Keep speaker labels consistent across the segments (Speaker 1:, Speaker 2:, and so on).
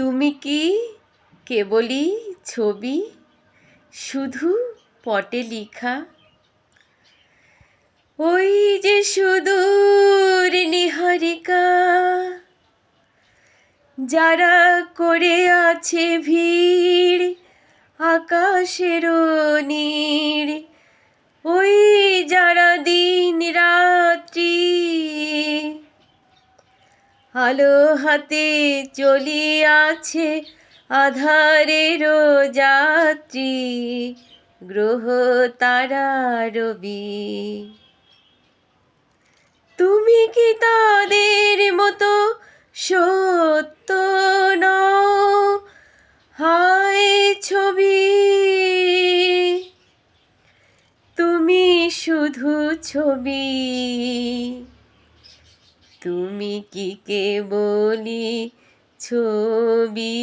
Speaker 1: তুমি কি কেবলই ছবি শুধু পটে লিখা? ওই যে সুদূর নিহারিকা, যারা করে আছে ভিড় আকাশের নীড় আলো হাতে চলিয়াছে আধারের যাত্রী, গ্রহ তারা রবি। তুমি কি তাদের মতো সত্য নও? হায় ছবি। তুমি শুধু ছবি। তুমি কি কেবলি ছবি?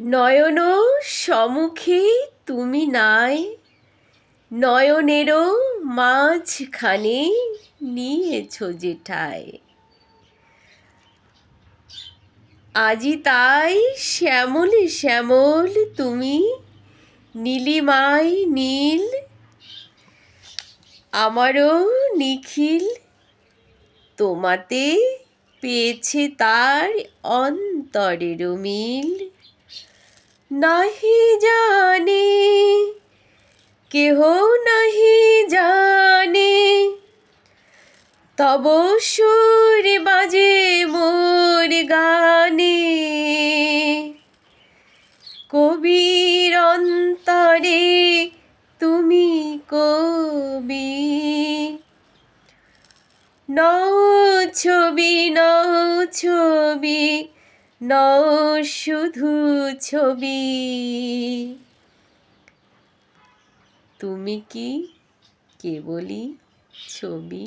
Speaker 1: নয়ন সম্মুখে তুমি নাই, নয়নেরও মাঝখানে নিয়েছ যেঠায় আজি তাই শ্যামলে শ্যামল তুমি নীলিমাই নীল আমারও নিখিল তোমাতে পেয়েছে তার অন্তরের মিল। নাহি জানে, কেহ নাহি জানে, তব সুর বাজে মোর গানে। নও ছবি নৌ ছবি নৌ শুধু ছবি। তুমি কি কেবলই ছবি?